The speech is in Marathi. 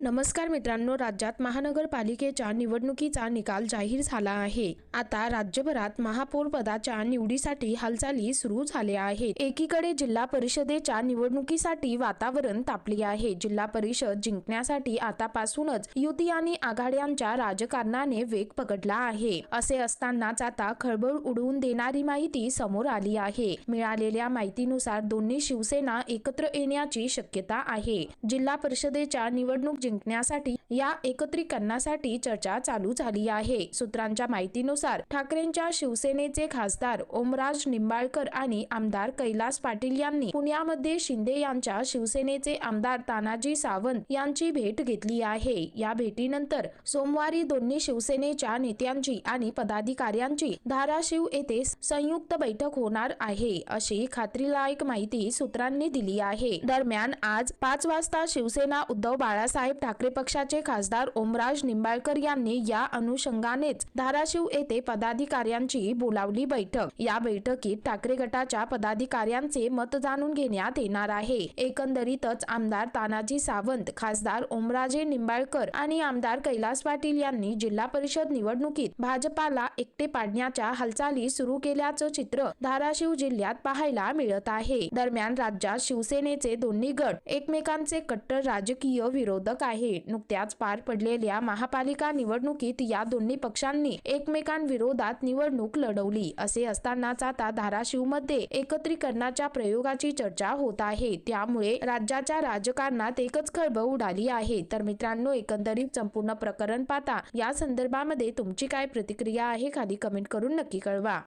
नमस्कार मित्रांनो राज्यात महानगरपालिकेच्या निवडणुकीचा निकाल जाहीर झाला आहे. आता राज्यभरात महापौरपदाच्या निवडीसाठी हालचाली सुरू झाल्या आहेत. एकीकडे जिल्हा परिषदेच्या निवडणुकीसाठी वातावरण तापले आहे. जिल्हा परिषद जिंकण्यासाठी आतापासूनच युती आणि आघाड्यांच्या राजकारणाने वेग पकडला आहे. असे असतानाच आता खळबळ उडवून देणारी माहिती समोर आली आहे. मिळालेल्या माहितीनुसार दोन्ही शिवसेना एकत्र येण्याची शक्यता आहे. जिल्हा परिषदेच्या निवडणूक जिंकण्यासाठी या एकत्रीकरणासाठी चर्चा चालू झाली आहे. सूत्रांच्या माहितीनुसार ठाकरेंच्या शिवसेनेचे खासदार ओमराज निंबाळकर आणि आमदार कैलास पाटील यांनी पुण्यामध्ये शिंदे यांच्या शिवसेनेचे आमदार तानाजी सावंत यांची भेट घेतली आहे. या भेटीनंतर सोमवारी दोन्ही शिवसेनेच्या नेत्यांची आणि पदाधिकाऱ्यांची धाराशिव येथे संयुक्त बैठक होणार आहे अशी खात्रीलायक माहिती सूत्रांनी दिली आहे. दरम्यान आज पाच वाजता शिवसेना उद्धव बाळासाहेब ठाकरे पक्षाचे खासदार ओमराज निंबाळकर यांनी या अनुषंगानेच धाराशिव येथे पदाधिकाऱ्यांची बोलावली बैठक. या बैठकीत ठाकरे गटाच्या पदाधिकाऱ्यांचे मत जाणून घेण्यात येणार आहे. एकंदरीतच आमदार तानाजी सावंत खासदार ओमराजे निंबाळकर आणि आमदार कैलास पाटील यांनी जिल्हा परिषद निवडणुकीत भाजपाला एकटे पाडण्याच्या हालचाली सुरू केल्याचं चित्र धाराशिव जिल्ह्यात पाहायला मिळत आहे. दरम्यान राज्यात शिवसेनेचे दोन्ही गट एकमेकांचे कट्टर राजकीय विरोधक आहे. नुकत्याच पार पडलेल्या महापालिका निवडणुकीत या दोन्ही पक्षांनी एकमेकांविरोधात निवडणूक लढवली. असे असतानाच आता धाराशिवमध्ये एकत्रीकरणाच्या प्रयोगाची चर्चा होत आहे. त्यामुळे राज्याच्या राजकारणात एकच खळबळ उडाली आहे. तर मित्रांनो एकंदरीत संपूर्ण प्रकरण पाहता या संदर्भामध्ये तुमची काय प्रतिक्रिया आहे खाली कमेंट करून नक्की कळवा.